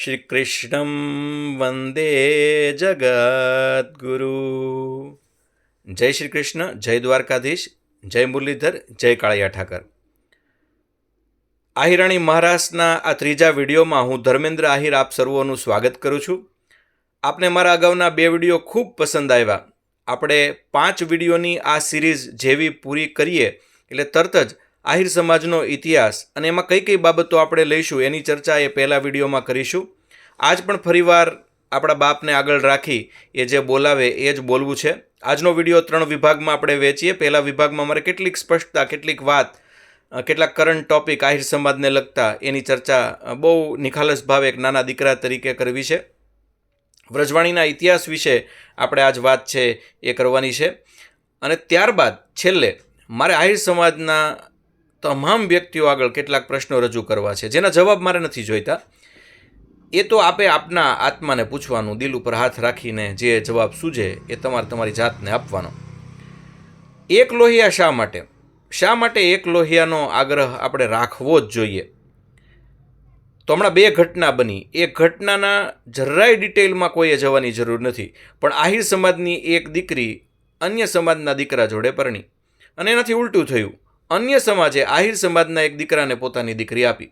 શ્રીકૃષ્ણં વંદે જગદગુરુ જય શ્રી કૃષ્ણ જય દ્વારકાધીશ જય મુરલીધર જય કાળિયા ઠાકર આહિરાણી મહારાષ્ટ્રના આ ત્રીજા વિડીયોમાં હું ધર્મેન્દ્ર આહિર આપ સર્વોનું સ્વાગત કરું છું. આપને મારા અગાઉના બે વીડિયો ખૂબ પસંદ આવ્યા. આપણે પાંચ વિડીયોની આ સિરીઝ જેવી પૂરી કરીએ, એટલે તરત જ આહિર સમાજનો ઇતિહાસ અને એમાં કઈ કઈ બાબતો આપણે લઈશું એની ચર્ચા એ પહેલાં વિડીયોમાં કરીશું. આજ પણ ફરીવાર આપણા બાપને આગળ રાખી એ જે બોલાવે એ જ બોલવું છે. આજનો વીડિયો ત્રણ વિભાગમાં આપણે વેચીએ પહેલા વિભાગમાં મારે કેટલીક સ્પષ્ટતા, કેટલીક વાત કેટલાક કરંટ ટોપિક આહિર સમાજને લગતા એની ચર્ચા બહુ નિખાલસ ભાવે એક નાના દીકરા તરીકે કરવી છે. વ્રજવાણીના ઇતિહાસ વિશે આપણે આજ વાત છે એ કરવાની છે. અને ત્યારબાદ છેલ્લે મારે આહિર સમાજના તમામ વ્યક્તિઓ આગળ કેટલાક પ્રશ્નો રજૂ કરવા છે, જેના જવાબ મારે નથી જોઈતા. એ તો આપે આપના આત્માને પૂછવાનું, દિલ ઉપર હાથ રાખીને જે જવાબ સૂજે એ તમારે તમારી જાતને આપવાનો. એક લોહિયા શા માટે? શા માટે એક લોહિયાનો આગ્રહ આપણે રાખવો જ જોઈએ? તો હમણાં બે ઘટના બની. એ ઘટનાના જરાય ડિટેલમાં કોઈએ જવાની જરૂર નથી, પણ આહિર સમાજની એક દીકરી અન્ય સમાજના દીકરા જોડે પરણી. અને એનાથી ઉલટું થયું. અન્ય સમાજે આહિર સમાજના એક દીકરાને પોતાની દીકરી આપી.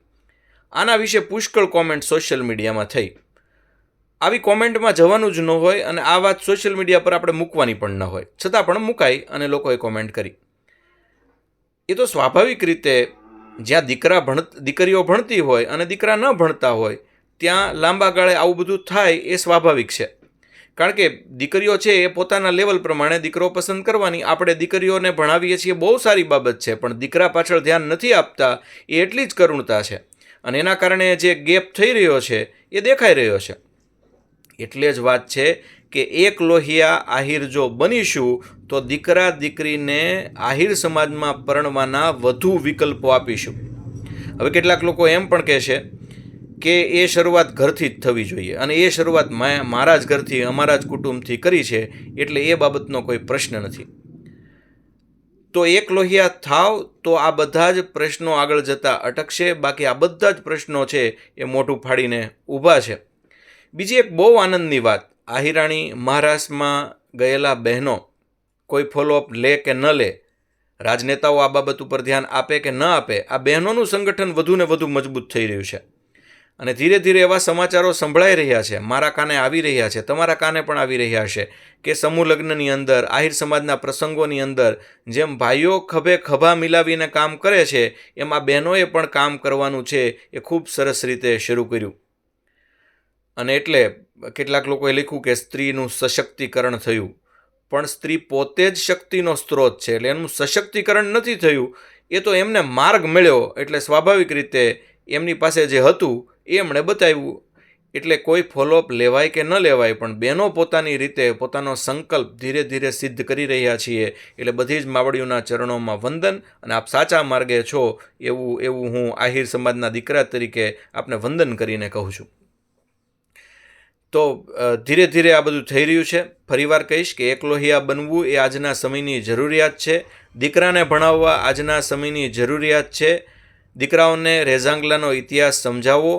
આના વિશે પુષ્કળ કોમેન્ટ સોશિયલ મીડિયામાં થઈ. આવી કોમેન્ટમાં જવાનું જ ન હોય અને આ વાત સોશિયલ મીડિયા પર આપણે મૂકવાની પણ ન હોય. છતાં પણ મૂકાઈ અને લોકોએ કોમેન્ટ કરી. એ તો સ્વાભાવિક રીતે જ્યાં દીકરા ભણ દીકરીઓ ભણતી હોય અને દીકરા ન ભણતા હોય, ત્યાં લાંબા ગાળે આવું બધું થાય એ સ્વાભાવિક છે. કારણ કે દીકરીઓ છે એ પોતાના લેવલ પ્રમાણે દીકરો પસંદ કરવાની આપણે દીકરીઓને ભણાવીએ છીએ બહુ સારી બાબત છે, પણ દીકરા પાછળ ધ્યાન નથી આપતા એ એટલી જ કરુણતા છે. અને એના કારણે જે ગેપ થઈ રહ્યો છે એ દેખાઈ રહ્યો છે. એટલે જ વાત છે કે એક લોહિયા આહિર જો બનીશું, તો દીકરા દીકરીને આહિર સમાજમાં પરણવાના વધુ વિકલ્પો આપીશું. હવે કેટલાક લોકો એમ પણ કહે છે કે એ શરૂઆત ઘરથી જ થવી જોઈએ અને એ શરૂઆત મારા જ ઘરથી, અમારા જ કુટુંબથી કરી છે એટલે એ બાબતનો કોઈ પ્રશ્ન નથી. તો એક લોહિયા થાવ તો આ બધા જ પ્રશ્નો આગળ જતા અટકશે, બાકી આ બધા જ પ્રશ્નો છે એ મોટું ફાડીને ઊભા છે. બીજી એક બહુ આનંદની વાત, આહિરાણી મહારાષ્ટ્રમાં ગયેલા બહેનો, કોઈ ફોલોઅપ લે કે ન લે, રાજનેતાઓ આ બાબત ઉપર ધ્યાન આપે કે ન આપે, આ બહેનોનું સંગઠન વધુ ને વધુ મજબૂત થઈ રહ્યું છે. અને ધીરે ધીરે એવા સમાચારો સંભળાઈ રહ્યા છે, મારા કાને આવી રહ્યા છે, તમારા કાને પણ આવી રહ્યા છે કે સમૂહ લગ્નની અંદર, આહિર સમાજના પ્રસંગોની અંદર જેમ ભાઈઓ ખભે ખભા મિલાવીને કામ કરે છે, એમ આ બહેનોએ પણ કામ કરવાનું છે એ ખૂબ સરસ રીતે શરૂ કર્યું. અને એટલે કેટલાક લોકોએ લખ્યું કે સ્ત્રીનું સશક્તિકરણ થયું. પણ સ્ત્રી પોતે જ શક્તિનો સ્ત્રોત છે, એટલે એનું સશક્તિકરણ નથી થયું, એ તો એમને માર્ગ મળ્યો, એટલે સ્વાભાવિક રીતે એમની પાસે જે હતું એ એમણે બતાવ્યું. એટલે કોઈ ફોલોઅપ લેવાય કે ન લેવાય, પણ બહેનો પોતાની રીતે પોતાનો સંકલ્પ ધીરે ધીરે સિદ્ધ કરી રહ્યા છીએ. એટલે બધી જ માવડીઓના ચરણોમાં વંદન અને આપ સાચા માર્ગે છો એવું એવું હું આહિર સમાજના દીકરા તરીકે આપને વંદન કરીને કહું છું. તો ધીરે ધીરે આ બધું થઈ રહ્યું છે. ફરીવાર કહીશ કે એકલોહિયા બનવું એ આજના સમયની જરૂરિયાત છે. દીકરાને ભણાવવા આજના સમયની જરૂરિયાત છે. દીકરાઓને રેઝાંગલાનો ઇતિહાસ સમજાવવો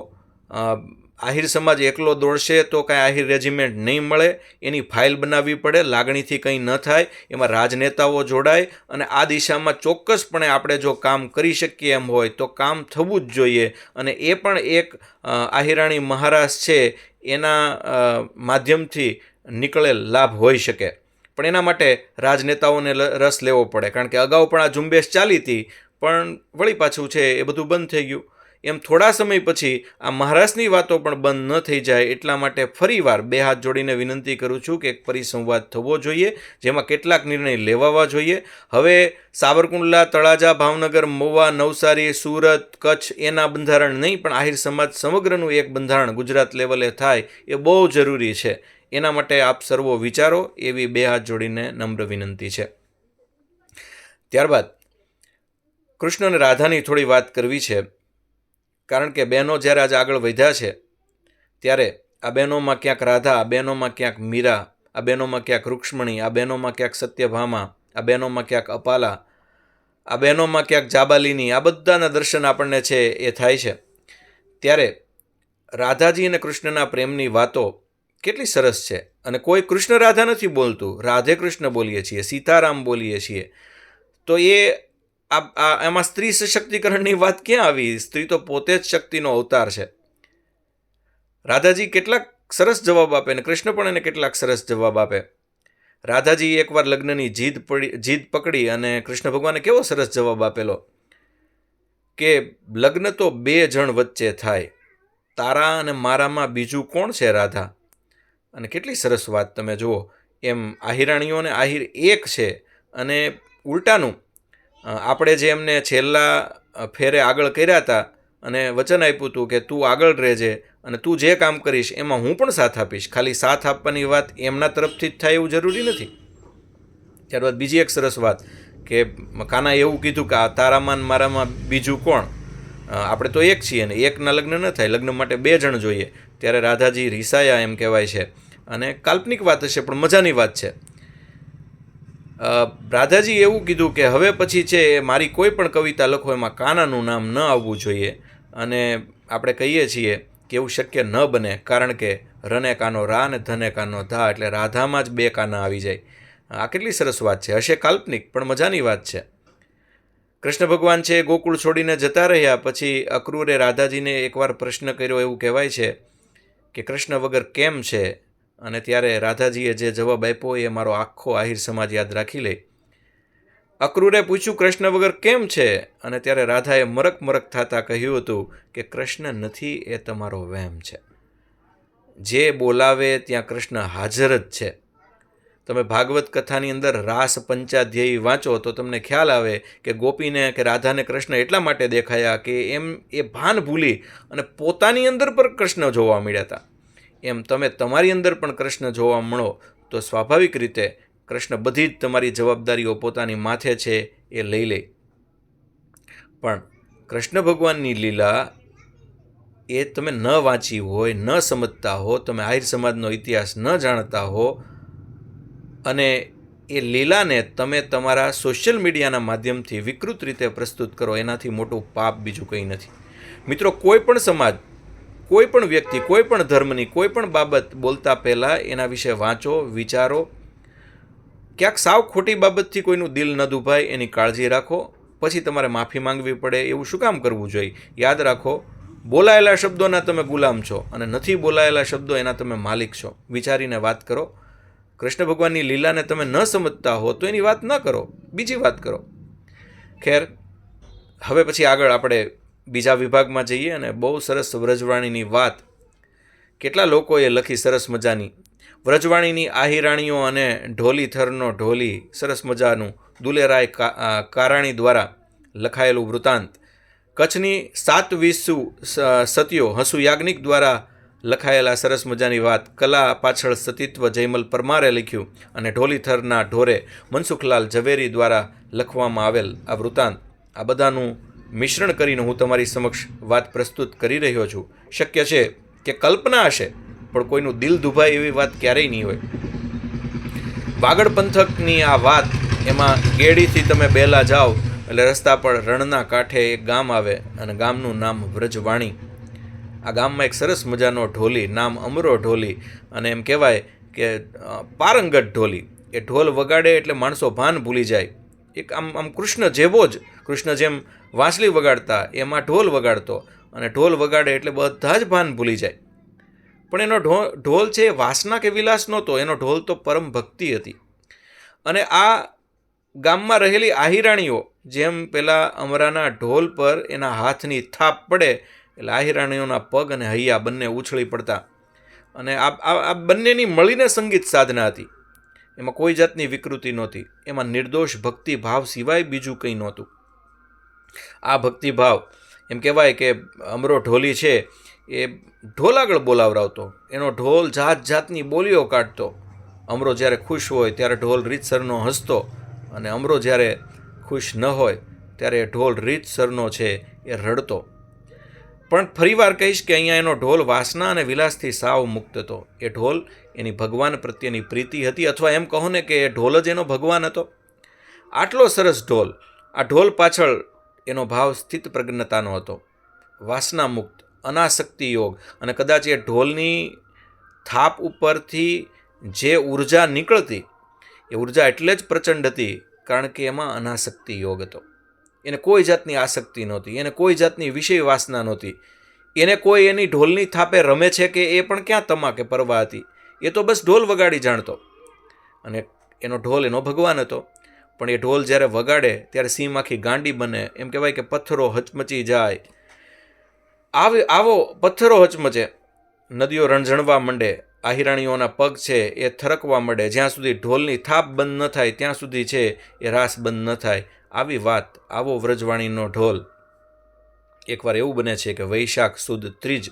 આહિર સમાજ એકલો દોડશે તો કાંઈ આહિર રેજિમેન્ટ નહીં મળે. એની ફાઇલ બનાવવી પડે, લાગણીથી કંઈ ન થાય. એમાં રાજનેતાઓ જોડાય અને આ દિશામાં ચોક્કસપણે આપણે જો કામ કરી શકીએ એમ હોય તો કામ થવું જ જોઈએ. અને એ પણ એક આહિરાણી મહારાજ છે, એના માધ્યમથી નીકળેલ લાભ હોઈ શકે. પણ એના માટે રાજનેતાઓને રસ લેવો પડે. કારણ કે અગાઉ પણ આ ઝુંબેશ ચાલી હતી, પણ વળી પાછું છે એ બધું બંધ થઈ ગયું. એમ થોડા સમય પછી આ મહારાષ્ટ્રની વાતો પણ બંધ ન થઈ જાય એટલા માટે ફરીવાર બે હાથ જોડીને વિનંતી કરું છું કે એક પરિસંવાદ થવો જોઈએ, જેમાં કેટલાક નિર્ણય લેવાવા જોઈએ. હવે સાવરકુંડલા, તળાજા, ભાવનગર, મહુવા, નવસારી, સુરત, કચ્છ એના બંધારણ નહીં, પણ આહિર સમાજ સમગ્રનું એક બંધારણ ગુજરાત લેવલે થાય એ બહુ જરૂરી છે. એના માટે આપ સર્વો વિચારો, એવી બે હાથ જોડીને નમ્ર વિનંતી છે. ત્યારબાદ કૃષ્ણ અને રાધાની થોડી વાત કરવી છે. કારણ કે બહેનો જ્યારે આજે આગળ વધ્યા છે, ત્યારે આ બહેનોમાં ક્યાંક રાધા, આ બહેનોમાં ક્યાંક મીરા, આ બહેનોમાં ક્યાંક રૂક્ષ્મણી, આ બહેનોમાં ક્યાંક સત્યભામા, આ બહેનોમાં ક્યાંક અપાલા, આ બહેનોમાં ક્યાંક જાબાલીની, આ બધાના દર્શન આપણને છે એ થાય છે. ત્યારે રાધાજી અને કૃષ્ણના પ્રેમની વાતો કેટલી સરસ છે અને કોઈ કૃષ્ણ રાધા નથી બોલતું, રાધે કૃષ્ણ બોલીએ છીએ, સીતારામ બોલીએ છીએ. તો એ આ એમાં સ્ત્રી સશક્તિકરણની વાત ક્યાં આવી? સ્ત્રી તો પોતે જ શક્તિનો અવતાર છે. રાધાજી કેટલાક સરસ જવાબ આપે અને કૃષ્ણ પણ એને કેટલાક સરસ જવાબ આપે. રાધાજી એકવાર લગ્નની જીદ પડી જીદ પકડી અને કૃષ્ણ ભગવાને કેવો સરસ જવાબ આપેલો? કે લગ્ન તો બે જણ વચ્ચે થાય. તારા અને મારામાં બીજું કોણ છે રાધા? અને કેટલી સરસ વાત તમે જુઓ. એમ આહિરાણીઓ અને આહિર એક છે અને ઉલટાનું આપણે જે એમને છેલ્લા ફેરે આગળ કર્યા હતા અને વચન આપ્યું હતું કે તું આગળ રહેજે અને તું જે કામ કરીશ એમાં હું પણ સાથ આપીશ. ખાલી સાથ આપવાની વાત એમના તરફથી જ થાય એવું જરૂરી નથી. ત્યારબાદ બીજી એક સરસ વાત કે કાના એવું કીધું કે આ તારામાં મારામાં બીજું કોણ? આપણે તો એક છીએ ને એકના લગ્ન ન થાય, લગ્ન માટે બે જણ જોઈએ. ત્યારે રાધાજી રિસાયા એમ કહેવાય છે. અને કાલ્પનિક વાત હશે, પણ મજાની વાત છે. રાધાજી એવું કીધું કે હવે પછી છે એ મારી કોઈ પણ કવિતા લખો, એમાં કાનાનું નામ ન આવવું જોઈએ. અને આપણે કહીએ છીએ કે એવું શક્ય ન બને, કારણ કે રને કાનો રા અને ધને કાનો ધા એટલે રાધામાં જ બે કાના આવી જાય. આ કેટલી સરસ વાત છે, હશે કાલ્પનિક, પણ મજાની વાત છે. કૃષ્ણ ભગવાન છે ગોકુળ છોડીને જતા રહ્યા, પછી અક્રૂરે રાધાજીને એકવાર પ્રશ્ન કર્યો, એવું કહેવાય છે કે કૃષ્ણ વગર કેમ છે? અને ત્યારે રાધાજીએ જે જવાબ આપ્યો એ મારો આખો આહિર સમાજ યાદ રાખી લે. અક્રૂરે પૂછ્યું, કૃષ્ણ વગર કેમ છે? અને ત્યારે રાધાએ મરક મરક થતાં કહ્યું હતું કે, કૃષ્ણ નથી, એ તમારો વહેમ છે. જે બોલાવે ત્યાં કૃષ્ણ હાજર જ છે. તમે ભાગવત કથાની અંદર રાસ પંચાધ્યેય વાંચો તો તમને ખ્યાલ આવે કે ગોપીને કે રાધાને કૃષ્ણ એટલા માટે દેખાયા કે એમ એ ભાન ભૂલી અને પોતાની અંદર પર કૃષ્ણ જોવા મળ્યા હતા. એમ તમે તમારી અંદર પણ કૃષ્ણ જોવા મળો, તો સ્વાભાવિક રીતે કૃષ્ણ બધી જ તમારી જવાબદારીઓ પોતાની માથે છે એ લઈ લે. પણ કૃષ્ણ ભગવાનની લીલા એ તમે ન વાંચી હોય, ન સમજતા હો, તમે આહિર સમાજનો ઇતિહાસ ન જાણતા હો, અને એ લીલાને તમે તમારા સોશિયલ મીડિયાના માધ્યમથી વિકૃત રીતે પ્રસ્તુત કરો, એનાથી મોટું પાપ બીજું કંઈ નથી. મિત્રો, કોઈ પણ સમાજ કોઈ પણ વ્યક્તિ કોઈ પણ ધર્મની કોઈ પણ બાબત બોલતા પહેલાં એના વિશે વાંચો, વિચારો. ક્યાંક સાવ ખોટી બાબતથી કોઈનું દિલ ન દુભાય, એની કાળજી રાખો. પછી તમારે માફી માંગવી પડે, એવું શું કામ કરવું જોઈએ? યાદ રાખો, બોલાયેલા શબ્દોના તમે ગુલામ છો અને નથી બોલાયેલા શબ્દો એના તમે માલિક છો. વિચારીને વાત કરો. કૃષ્ણ ભગવાનની લીલાને તમે ન સમજતા હો, તો એની વાત ન કરો. બીજી વાત કરો. ખેર, હવે પછી આગળ આપણે બીજા વિભાગમાં જઈએ અને બહુ સરસ વ્રજવાણીની વાત કેટલા લોકોએ લખી સરસ મજાની. વ્રજવાણીની આહિરાણીઓ અને ઢોલી થરનો ઢોલી સરસ મજાનું દુલેરાય કારાણી દ્વારા લખાયેલું વૃત્તાંત. કચ્છની સાત વિસુ સ- સતીઓ હસુ યાજ્ઞિક દ્વારા લખાયેલા સરસ મજાની વાત. કલા પાછળ સતીત્વ જયમલ પરમારે લખ્યું અને ઢોલીથરના ઢોરે મનસુખલાલ ઝવેરી દ્વારા લખવામાં આવેલ આ વૃત્તાંત. આ બધાનું મિશ્રણ કરીને હું તમારી સમક્ષ વાત પ્રસ્તુત કરી રહ્યો છું. શક્ય છે કે કલ્પના હશે, પણ કોઈનું દિલ દુભાય એવી વાત ક્યારેય નહીં હોય. વાગડ પંથકની આ વાત, એમાં ગેડીથી તમે બેલા જાઓ, એટલે રસ્તા પર રણના કાંઠે એક ગામ આવે, અને ગામનું નામ વ્રજવાણી. આ ગામમાં એક સરસ મજાનો ઢોલી, નામ અમરો ઢોલી, અને એમ કહેવાય કે પારંગત ઢોલી. એ ઢોલ વગાડે એટલે માણસો ભાન ભૂલી જાય. એક આમ આમ કૃષ્ણ જેવો જ, કૃષ્ણ જેમ વાંસળી વગાડતા, એમાં ઢોલ વગાડતો અને ઢોલ વગાડે એટલે બધા જ ભાન ભૂલી જાય. પણ એનો ઢો ઢોલ છે એ વાસના કે વિલાસ નહોતો, એનો ઢોલ તો પરમ ભક્તિ હતી. અને આ ગામમાં રહેલી આહિરાણીઓ જેમ પેલા અમરાના ઢોલ પર એના હાથની થાપ પડે, એટલે આહિરાણીઓના પગ અને હૈયા બંને ઉછળી પડતા. અને આ આ બંનેની મળીને સંગીત સાધના હતી. એમાં કોઈ જાતની વિકૃતિ નહોતી. એમાં નિર્દોષ ભક્તિભાવ સિવાય બીજું કંઈ નહોતું. આ ભક્તિભાવ, એમ કહેવાય કે અમરો ઢોલી છે, એ ઢોલ આગળ બોલાવરાવતો. એનો ઢોલ જાત જાતની બોલીઓ કાઢતો. અમરો જ્યારે ખુશ હોય ત્યારે ઢોલ રીતસરનો હસતો અને અમરો જ્યારે ખુશ ન હોય ત્યારે એ ઢોલ રીતસરનો છે એ રડતો. પણ ફરીવાર કહીશ કે અહીંયા એનો ઢોલ વાસના અને વિલાસથી સાવ મુક્ત હતો. એ ઢોલ એની ભગવાન પ્રત્યેની પ્રીતિ હતી અથવા એમ કહો ને કે એ ઢોલ જ એનો ભગવાન હતો. આટલો સરસ ઢોલ, આ ઢોલ પાછળ એનો ભાવ સ્થિત પ્રજ્ઞતાનો હતો. વાસના મુક્ત, અનાસક્તિ યોગ અને કદાચ એ ઢોલની થાપ ઉપરથી જે ઊર્જા નીકળતી, એ ઊર્જા એટલે જ પ્રચંડ હતી કારણ કે એમાં અનાસક્તિ યોગ હતો. એને કોઈ જાતની આસક્તિ નહોતી, એને કોઈ જાતની વિષય વાસના નહોતી. એને કોઈ એની ઢોલની થાપે રમે છે કે એ પણ ક્યાં તમાકે પરવા હતી? એ તો બસ ઢોલ વગાડી જાણતો. અને એનો ઢોલ એનો ભગવાન હતો. પણ એ ઢોલ જ્યારે વગાડે, ત્યારે સીમ આખી ગાંડી બને. એમ કહેવાય કે પથ્થરો હચમચી જાય. આવી, આવો પથ્થરો હચમચે. નદીઓ રણઝણવા માંડે. આહિરાણીઓના પગ છે એ થરકવા માંડે. જ્યાં સુધી ઢોલની થાપ બંધ ન થાય, ત્યાં સુધી છે એ રાસ બંધ ન થાય. આવી વાત, આવો વ્રજવાણીનો ઢોલ. એકવાર એવું બને છે કે વૈશાખ સુદ ત્રીજ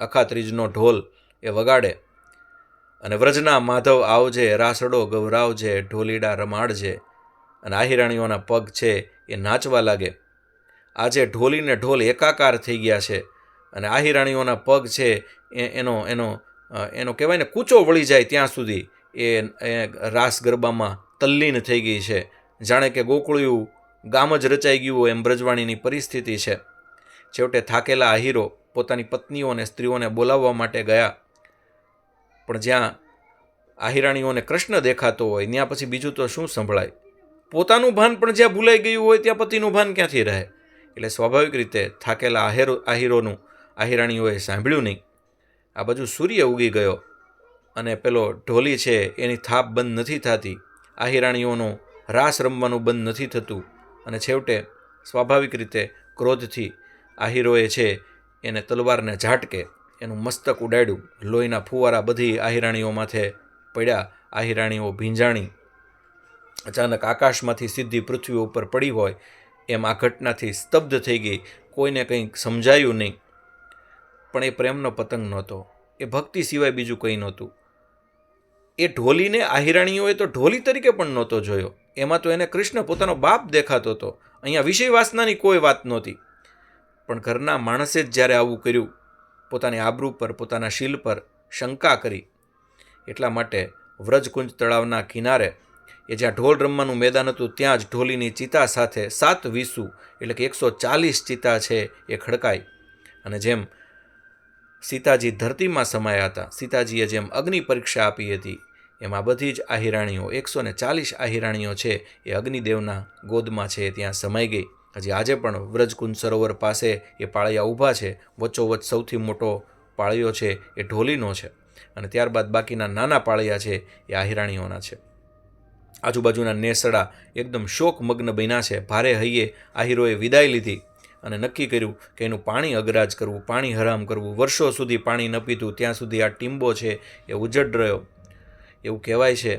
અખા ત્રીજનો ઢોલ એ વગાડે અને વ્રજના માધવ આવજે, રાસડો ગવરાવજે ઢોલીડા રમાડજે અને આહિરાણીઓના પગ છે એ નાચવા લાગે. આજે ઢોલીને ઢોલ એકાકાર થઈ ગયા છે અને આહિરાણીઓના પગ છે એ એનો એનો એનો કહેવાય ને કૂચો વળી જાય ત્યાં સુધી એ રાસ ગરબામાં તલ્લીન થઈ ગઈ છે. જાણે કે ગોકુળિયું ગામ જ રચાઈ ગયું હોય એમ બ્રજવાણીની પરિસ્થિતિ છે. છેવટે થાકેલા આહીરો પોતાની પત્નીઓને સ્ત્રીઓને બોલાવવા માટે ગયા. પણ જ્યાં આહિરાણીઓને કૃષ્ણ દેખાતો હોય, ત્યાં પછી બીજું તો શું સંભળાય? પોતાનું ભાન પણ જ્યાં ભૂલાઈ ગયું હોય, ત્યાં પતિનું ભાન ક્યાંથી રહે? એટલે સ્વાભાવિક રીતે થાકેલા આહેરો આહિરોનું આહિરાણીઓએ સાંભળ્યું નહીં. આ બાજુ સૂર્ય ઉગી ગયો અને પેલો ઢોલી છે, એની થાપ બંધ નથી થતી. આહિરાણીઓનો રાસ રમવાનું બંધ નથી થતું. અને છેવટે સ્વાભાવિક રીતે ક્રોધથી આહિરોએ છે, એને તલવારને ઝાટકે, એનું મસ્તક ઉડાડ્યું. લોહીના ફુવારા બધી આહિરાણીઓ માથે પડ્યા. આહિરાણીઓ ભીંજાણી. અચાનક આકાશમાંથી સીધી પૃથ્વી ઉપર પડી હોય એમ આ ઘટનાથી સ્તબ્ધ થઈ ગઈ. કોઈને કંઈક સમજાયું નહીં. પણ એ પ્રેમનો પતંગ નહોતો. એ ભક્તિ સિવાય બીજું કંઈ નહોતું. એ ઢોલીને આહિરાણીઓએ તો ઢોલી તરીકે પણ નહોતો જોયો. એમાં તો એને કૃષ્ણ પોતાનો બાપ દેખાતો હતો. અહીંયા વિષય વાસનાની કોઈ વાત નહોતી. પણ ઘરના માણસે જ જ્યારે આવું કર્યું, પોતાની આબરૂ પર, પોતાના શીલ પર શંકા કરી. એટલા માટે વ્રજકુંજ તળાવના કિનારે, એ જ્યાં ઢોલ રમવાનું મેદાન હતું, ત્યાં જ ઢોલીની ચિતા સાથે સાત વીસુ, એટલે કે એકસો ચાલીસ ચિતા છે, એ ખડકાઈ. અને જેમ સીતાજી ધરતીમાં સમાયા હતા. સીતાજીએ જેમ અગ્નિ પરીક્ષા આપી હતી, એમાં બધી જ આહિરાણીઓ, એકસો ને ચાલીસ આહિરાણીઓ છે, એ અગ્નિદેવના ગોદમાં છે, ત્યાં સમાઈ ગઈ. હજી આજે પણ વ્રજકુંજ સરોવર પાસે એ પાળિયા ઊભા છે વચ્ચોવચ્ચ સૌથી મોટો પાળિયો છે, એ ઢોલીનો છે. અને ત્યારબાદ બાકીના નાના પાળિયા છે, એ આહિરાણીઓના છે. આજુબાજુના નેસડા એકદમ શોકમગ્ન બન્યા છે. ભારે હૈયે આહિરોએ વિદાય લીધી. અને નક્કી કર્યું કે એનું પાણી અગરાજ કરવું, પાણી હરામ કરવું. વર્ષો સુધી પાણી ન પીતું ત્યાં સુધી આ ટીંબો છે એ ઉજડ રહ્યો. એવું કહેવાય છે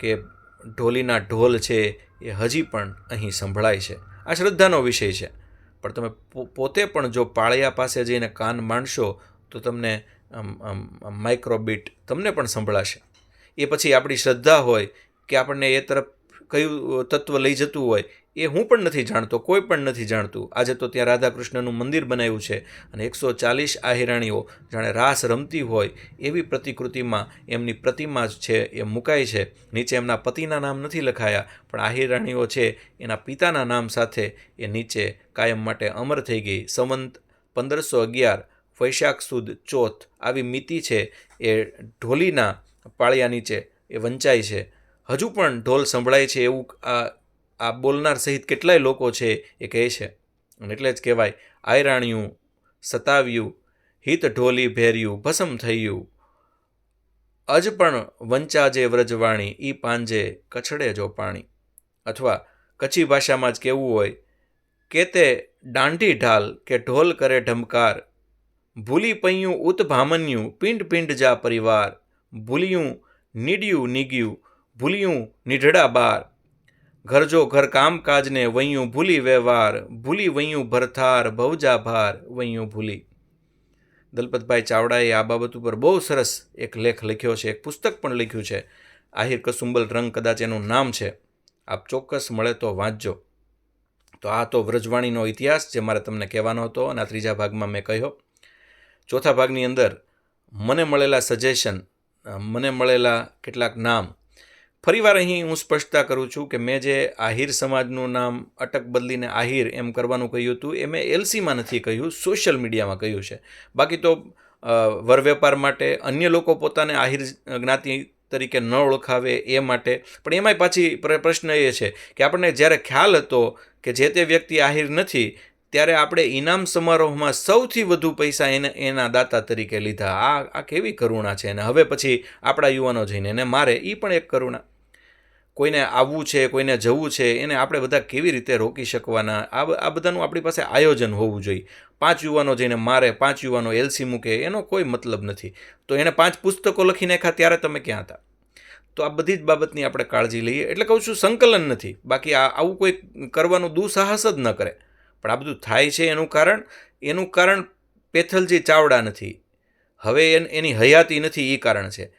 કે ઢોલીના ઢોલ છે એ હજી પણ અહીં સંભળાય છે. આ શ્રદ્ધાનો વિષય છે. પણ તમે પોતે પણ જો પાળિયા પાસે જઈને કાન માંડશો, તો તમને માઇક્રોબીટ તમને પણ સંભળાશે. એ પછી આપણી શ્રદ્ધા હોય કે આપણને એ તરફ કયું તત્વ લઈ જતું હોય એ હું પણ નથી જાણતો, કોઈ પણ નથી જાણતું. આજે તો ત્યાં રાધાકૃષ્ણનું મંદિર બનાવ્યું છે અને એકસો ચાલીસ આહિરાણીઓ જાણે રાસ રમતી હોય એવી પ્રતિકૃતિમાં એમની પ્રતિમા જ છે, એ મુકાઈ છે. નીચે એમના પતિના નામ નથી લખાયા, પણ આહિરાણીઓ છે એના પિતાના નામ સાથે એ નીચે કાયમ માટે અમર થઈ ગઈ. સંવંત પંદરસો અગિયાર, વૈશાખ સુદ ચોથ, આવી મિતિ છે એ ઢોલીના પાળિયા નીચે એ વંચાય છે. હજુ પણ ઢોલ સંભળાય છે એવું આ આ બોલનાર સહિત કેટલાય લોકો છે એ કહે છે. અને એટલે જ કહેવાય, આયરાણ્યું, સતાવ્યું હિત ઢોલી ભેર્યું, ભસમ થયું. અજ પણ વંચાજે વ્રજવાણી, ઈ પાંજે કછડે જો પાણી. અથવા કચ્છી ભાષામાં જ કહેવું હોય, કે તે દાંડી ઢાલ, કે ઢોલ કરે ઢમકાર. ભૂલી પૈયું ઉત ભામન્યું, પિંડ પિંડ જા પરિવાર. ભૂલ્યું નીડ્યું નીગ્યું, ભૂલિયું નીઢડા બાર. ઘર જો ઘર કામકાજને વૈયું ભૂલી વ્યવહાર, ભૂલી વૈયું ભરથાર ભવજા ભાર વૈયું ભૂલી. દલપતભાઈ ચાવડાએ આ બાબત ઉપર બહુ સરસ એક લેખ લખ્યો છે, એક પુસ્તક પણ લખ્યું છે. આહિર કસુંબલ રંગ કદાચ એનું નામ છે. આપ ચોક્કસ મળે તો વાંચજો. તો આ તો વ્રજવાણીનો ઇતિહાસ જે મારે તમને કહેવાનો હતો અને આ ત્રીજા ભાગમાં મેં કહ્યો. ચોથા ભાગની અંદર મને મળેલા સજેશન મને મળેલા કેટલાક નામ ફરીવાર અહીં હું સ્પષ્ટતા કરું છું કે મેં જે આહિર સમાજનું નામ અટક બદલીને આહિર એમ કરવાનું કહ્યું હતું, એ મેં એલસીમાં નથી કહ્યું, સોશિયલ મીડિયામાં કહ્યું છે. બાકી તો વરવેપાર વર વેપાર માટે અન્ય લોકો પોતાને આહિર જ્ઞાતિ તરીકે ન ઓળખાવે એ માટે, પણ એમાંય પાછી પ્ર- પ્રશ્ન એ છે કે આપણને જ્યારે ખ્યાલ હતો કે જે તે વ્યક્તિ આહિર નથી, ત્યારે આપણે ઇનામ સમારોહમાં સૌથી વધુ પૈસા એને, એના દાતા તરીકે લીધા. આ આ કેવી કરુણા છે અને હવે પછી આપણા યુવાનો જઈને એને મારે એ પણ એક કરુણા કોઈને આવવું છે, કોઈને જવું છે, એને આપણે બધા કેવી રીતે રોકી શકવાના? આ આ બધાનું આપણી પાસે આયોજન હોવું જોઈએ. પાંચ યુવાનો જઈને મારે, પાંચ યુવાનો એલસી મૂકે, એનો કોઈ મતલબ નથી. તો એણે પાંચ પુસ્તકો લખી નાખ્યા ત્યારે તમે ક્યાં હતા? તો આ બધી જ બાબતની આપણે કાળજી લઈએ. એટલે કહું છું, સંકલન નથી. બાકી આ, આવું કોઈ કરવાનું દુઃસાહસ જ ન કરે. પણ આ બધું થાય છે એનું કારણ એનું કારણ પેથલજી ચાવડા નથી. હવે એન હયાતી નથી એ કારણ છે.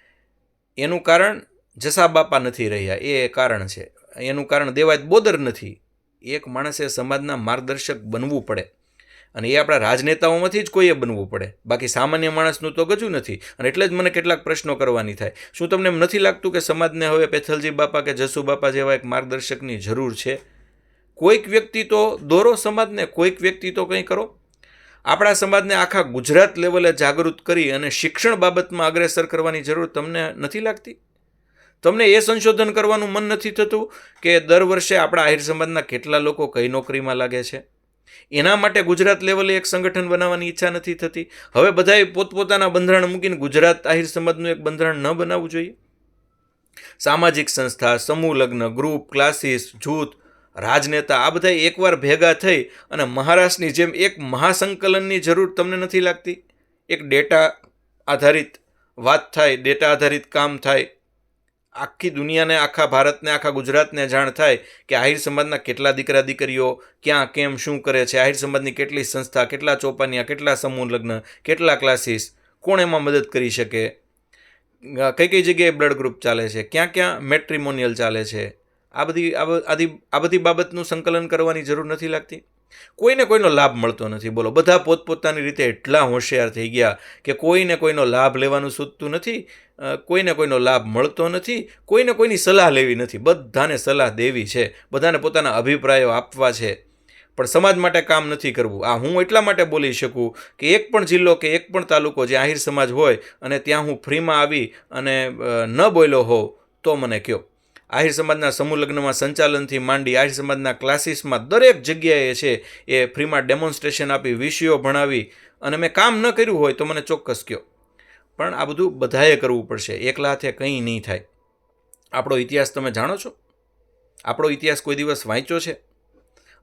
એનું કારણ જસા બાપા નથી રહ્યા, એ કારણ છે. એનું કારણ દેવાયત બોદર નથી. એક માણસે સમાજના માર્ગદર્શક બનવું પડે. અને એ આપણા રાજનેતાઓમાંથી જ કોઈએ બનવું પડે. બાકી સામાન્ય માણસનું તો ગજું નથી. અને એટલે જ મને કેટલાક પ્રશ્નો કરવાની થાય. શું તમને એમ નથી લાગતું કે સમાજને હવે પેથલજી બાપા કે જસુ બાપા જેવા એક માર્ગદર્શકની જરૂર છે? કોઈક વ્યક્તિ તો દોરો સમાજને, કોઈક વ્યક્તિ તો કંઈ કરો. આપણા સમાજને આખા ગુજરાત લેવલે જાગૃત કરી અને શિક્ષણ બાબતમાં અગ્રેસર કરવાની જરૂર તમને નથી લાગતી? તમને એ સંશોધન કરવાનું મન નથી થતું કે દર વર્ષે આપણા આહિર સમાજના કેટલા લોકો કઈ નોકરીમાં લાગે છે? એના માટે ગુજરાત લેવલે એક સંગઠન બનાવવાની ઈચ્છા નથી થતી. હવે બધાએ પોતપોતાના બંધારણ મૂકીને ગુજરાત આહિર સમાજનું એક બંધારણ ન બનાવવું જોઈએ? સામાજિક સંસ્થા, સમૂહ લગ્ન, ગ્રુપ, ક્લાસીસ, જૂથ, રાજનેતા, આ બધા એકવાર ભેગા થઈ અને મહારાષ્ટ્રની જેમ એક મહાસંકલનની જરૂર તમને નથી લાગતી? એક ડેટા આધારિત વાત થાય, ડેટા આધારિત કામ થાય આખી દુનિયાને, આખા ભારતને, આખા ગુજરાતને જાણ થાય કે આહિર સમાજના કેટલા દીકરા, દીકરીઓ ક્યાં, કેમ, શું કરે છે? આહિર સમાજની કેટલી સંસ્થા, કેટલા ચોપાનિયા, કેટલા સમૂહ લગ્ન, કેટલા ક્લાસીસ કોણ એમાં મદદ કરી શકે? કઈ કઈ જગ્યાએ બ્લડ ગ્રુપ ચાલે છે? ક્યાં ક્યાં મેટ્રિમોનિયલ ચાલે છે? આ બધી, આ બ- આ બધી બાબતનું સંકલન કરવાની જરૂર નથી લાગતી? કોઈને કોઈનો લાભ મળતો નથી. બોલો, બધા પોતપોતાની રીતે એટલા હોશિયાર થઈ ગયા કે કોઈને કોઈનો લાભ લેવાનું સૂચતું નથી કોઈને કોઈનો લાભ મળતો નથી, કોઈને કોઈની સલાહ લેવી નથી. બધાને સલાહ દેવી છે. બધાને પોતાના અભિપ્રાયો આપવા છે. પણ સમાજ માટે કામ નથી કરવું. આ હું એટલા માટે બોલી શકું કે એક પણ જિલ્લો કે એક પણ તાલુકો જે આહિર સમાજ હોય અને ત્યાં હું ફ્રીમાં આવી અને ન બોલ્યો હોઉં તો મને કહો આહિર સમાજના સમૂહ લગ્નમાં સંચાલનથી માંડી આહિર સમાજના ક્લાસીસમાં દરેક જગ્યાએ છે એ ફ્રીમાં ડેમોન્સ્ટ્રેશન આપી વિષયો ભણાવી અને મેં કામ ન કર્યું હોય તો મને ચોક્કસ કહો પણ આ બધું બધાએ કરવું પડશે. એકલા હાથે કંઈ નહીં થાય. આપણો ઇતિહાસ તમે જાણો છો? આપણો ઇતિહાસ કોઈ દિવસ વાંચ્યો છે?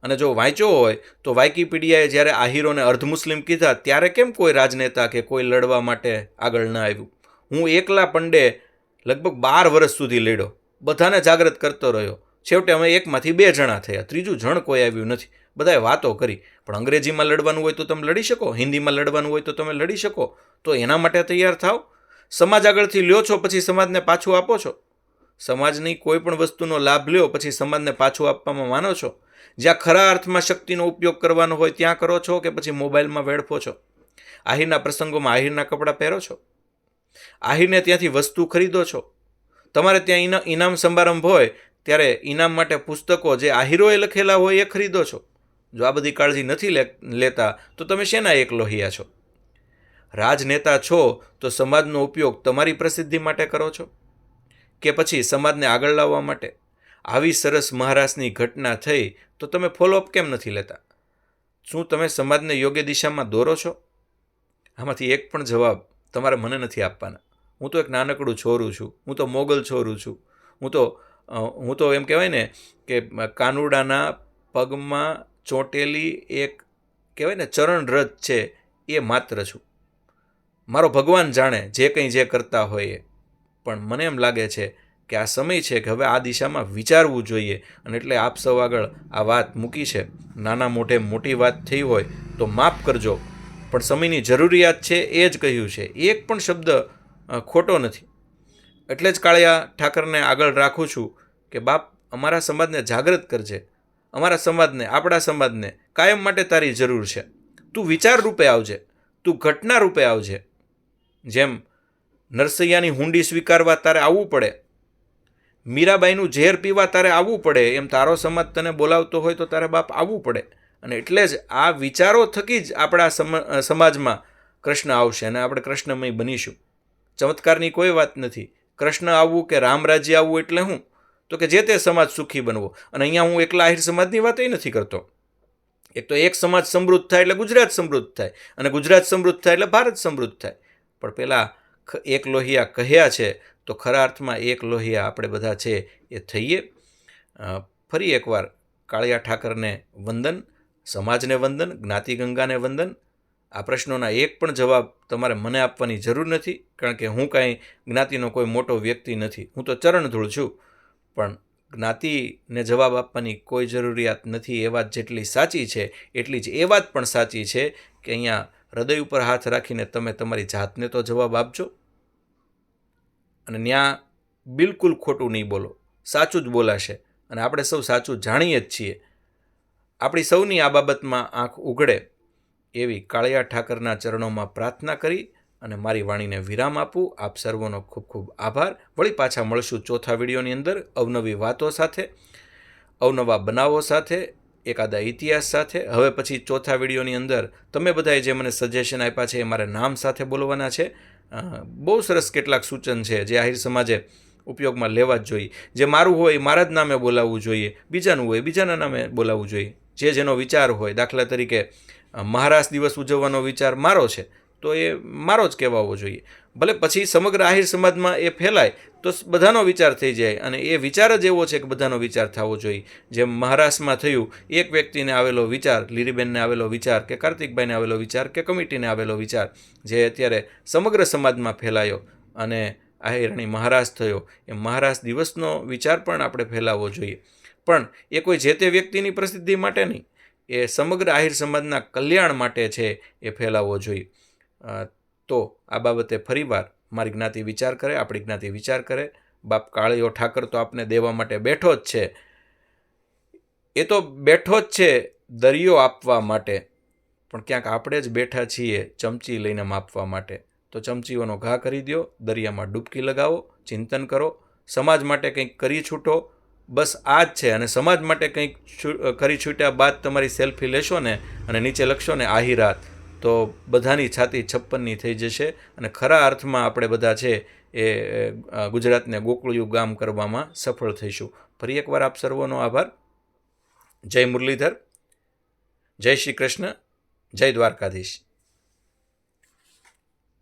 અને જો વાંચ્યો હોય તો વાઇકીપીડિયાએ જ્યારે આહિરોને અર્ધ મુસ્લિમ કીધા, ત્યારે કેમ કોઈ રાજનેતા કે કોઈ લડવા માટે આગળ ન આવ્યું? હું એકલા પંડે લગભગ બાર વર્ષ સુધી લડ્યો. બધાને જાગૃત કરતો રહ્યો. છેવટે અમે એકમાંથી બે જણા થયા. ત્રીજું જણ કોઈ આવ્યું નથી. બધાએ વાતો કરી. પણ અંગ્રેજીમાં લડવાનું હોય તો તમે લડી શકો? હિન્દીમાં લડવાનું હોય તો તમે લડી શકો? તો એના માટે તૈયાર થાવ? સમાજ આગળથી લ્યો છો પછી સમાજને પાછું આપો છો? સમાજની કોઈ પણ વસ્તુનો લાભ લ્યો પછી સમાજને પાછું આપવામાં માનો છો? જ્યાં ખરા અર્થમાં શક્તિનો ઉપયોગ કરવાનો હોય ત્યાં કરો છો કે પછી મોબાઈલમાં વેડફો છો? આહિરના પ્રસંગોમાં આહિરના કપડાં પહેરો છો? આહિરને ત્યાંથી વસ્તુ ખરીદો છો? તમારે ત્યાં ઇના, ઇનામ સમારંભ હોય, ત્યારે ઇનામ માટે પુસ્તકો જે આહિરોએ લખેલા હોય એ ખરીદો છો. જો આ બધી કાળજી નથી લેતા, તો તમે શેના એક લોહિયા છો? રાજનેતા છો, તો સમાજનો ઉપયોગ તમારી પ્રસિદ્ધિ માટે કરો છો? કે પછી સમાજને આગળ લાવવા માટે? આવી સરસ મહારાષ્ટ્રની ઘટના થઈ, તો તમે ફોલોઅપ કેમ નથી લેતા? શું તમે સમાજને યોગ્ય દિશામાં દોરો છો? આમાંથી એક પણ જવાબ તમારે મને નથી આપવાના. હું તો એક નાનકડું છોરું છું. હું તો મોગલ છોરું છું. હું તો હું તો એમ કહેવાય ને કે કાનુડાના પગમાં ચોંટેલી એક કહેવાય ને ચરણ રથ છે એ માત્ર છું. મારો ભગવાન જાણે જે કંઈ જે કરતા હોય એ. પણ મને એમ લાગે છે કે આ સમય છે કે હવે આ દિશામાં વિચારવું જોઈએ અને એટલે આપ સૌ આગળ આ વાત મૂકી છે. નાના મોઢે મોટી વાત થઈ હોય તો માફ કરજો. પણ સમયની જરૂરિયાત છે એ જ કહ્યું છે. એક પણ શબ્દ ખોટો નથી. એટલે જ કાળિયા ઠાકરને આગળ રાખું છું કે, બાપ, અમારા સમાજને જાગૃત કરજે. અમારા સમાજને આપણા સમાજને કાયમ માટે તારી જરૂર છે. તું વિચાર રૂપે આવજે. તું ઘટના રૂપે આવજે. જેમ નરસૈયાની હુંડી સ્વીકારવા તારે આવવું પડે, મીરાબાઈનું ઝેર પીવા તારે આવવું પડે, એમ તારો સમાજ તને બોલાવતો હોય તો તારે બાપ આવવું પડે. અને એટલે જ આ વિચારો થકી જ આપણા સમ- સમાજમાં કૃષ્ણ આવશે અને આપણે કૃષ્ણમય બનીશું. ચમત્કારની કોઈ વાત નથી. કૃષ્ણ આવવું કે રામ રાજ્ય આવવું એટલે હું? તો કે જે તે સમાજ સુખી બનવો. અને અહીંયા હું એકલા આહિર સમાજની વાત એ નથી કરતો. એક તો એક સમાજ સમૃદ્ધ થાય એટલે ગુજરાત સમૃદ્ધ થાય. અને ગુજરાત સમૃદ્ધ થાય એટલે ભારત સમૃદ્ધ થાય. પણ પહેલાં એક લોહિયા કહ્યા છે, તો ખરા અર્થમાં એક લોહિયા આપણે બધા છે એ થઈએ. ફરી એકવાર કાળિયા ઠાકરને વંદન, સમાજને વંદન, જ્ઞાતિગંગાને વંદન આ પ્રશ્નોના એક પણ જવાબ તમારે મને આપવાની જરૂર નથી, કારણ કે હું કાંઈ જ્ઞાતિનો કોઈ મોટો વ્યક્તિ નથી. હું તો ચરણધૂળ છું, પણ જ્ઞાતિને જવાબ આપવાની કોઈ જરૂરિયાત નથી. એ વાત જેટલી સાચી છે, એટલી જ એ વાત પણ સાચી છે કે અહીંયા હૃદય ઉપર હાથ રાખીને તમે તમારી જાતને તો જવાબ આપજો. અને ત્યાં બિલકુલ ખોટું નહીં બોલો. સાચું જ બોલાશે. અને આપણે સૌ સાચું જાણીએ જ છીએ. આપણી સૌની આ બાબતમાં આંખ ઉઘડે. એવી કાળિયા ઠાકરના ચરણોમાં પ્રાર્થના કરી અને મારી વાણીને વિરામ આપું. આપ સર્વોનો ખૂબ ખૂબ આભાર. વળી પાછા મળશું ચોથા વિડીયોની અંદર અવનવી વાતો સાથે, અવનવા બનાવો સાથે, એકાદા ઇતિહાસ સાથે. હવે પછી ચોથા વિડીયોની અંદર તમે બધાએ જે મને સજેશન આપ્યા છે એ મારે નામ સાથે બોલવાના છે. બહુ સરસ કેટલાક સૂચન છે જે આહિર સમાજે ઉપયોગમાં લેવા જ જોઈએ. જે મારું હોય એ મારા જ નામે બોલાવવું જોઈએ. બીજાનું હોય બીજાના નામે બોલાવવું જોઈએ. જે જેનો વિચાર હોય, દાખલા તરીકે મહારાષ્ટ્ર દિવસ ઉજવવાનો વિચાર મારો છે, તો એ મારો જ કહેવાવો જોઈએ. ભલે પછી સમગ્ર આહિર સમાજમાં એ ફેલાય, તો બધાનો વિચાર થઈ જાય અને એ વિચાર જ એવો છે કે બધાનો વિચાર થવો જોઈએ. જેમ મહારાષ્ટ્રમાં થયું, એક વ્યક્તિને આવેલો વિચાર, લીરીબેનને આવેલો વિચાર કે કાર્તિકભાઈને આવેલો વિચાર કે કમિટીને આવેલો વિચાર, જે અત્યારે સમગ્ર સમાજમાં ફેલાયો અને આહિરણી મહારાષ્ટ્ર થયો, એ મહારાષ્ટ્ર દિવસનો વિચાર પણ આપણે ફેલાવવો જોઈએ. પણ એ કોઈ જે તે વ્યક્તિની પ્રસિદ્ધિ માટે નહીં. એ સમગ્ર આહિર સમાજના કલ્યાણ માટે છે એ ફેલાવવો જોઈએ તો આ બાબતે ફરીવાર મારી જ્ઞાતિ વિચાર કરે, આપણી જ્ઞાતિ વિચાર કરે. બાપ કાળીઓ ઠાકર તો આપને દેવા માટે બેઠો જ છે. એ તો બેઠો જ છે દરિયો આપવા માટે. પણ ક્યાંક આપણે જ બેઠા છીએ ચમચી લઈને માપવા માટે. તો ચમચીઓનો ઘા કરી દો દરિયામાં ડૂબકી લગાવો, ચિંતન કરો. સમાજ માટે કંઈક કરી છૂટો. બસ આ જ છે. અને સમાજ માટે કંઈક કરી છૂટ્યા બાદ તમારી સેલ્ફી લેશો ને અને નીચે લખશો ને આહિરાત તો બધાની છાતી છપ્પનની થઈ જશે. અને ખરા અર્થમાં આપણે બધા છે એ ગુજરાતને ગોકળિયું ગામ કરવામાં સફળ થઈશું. ફરી એકવાર આપ સર્વનો આભાર. જય મુરલીધર. જય શ્રી કૃષ્ણ. જય દ્વારકાધીશ.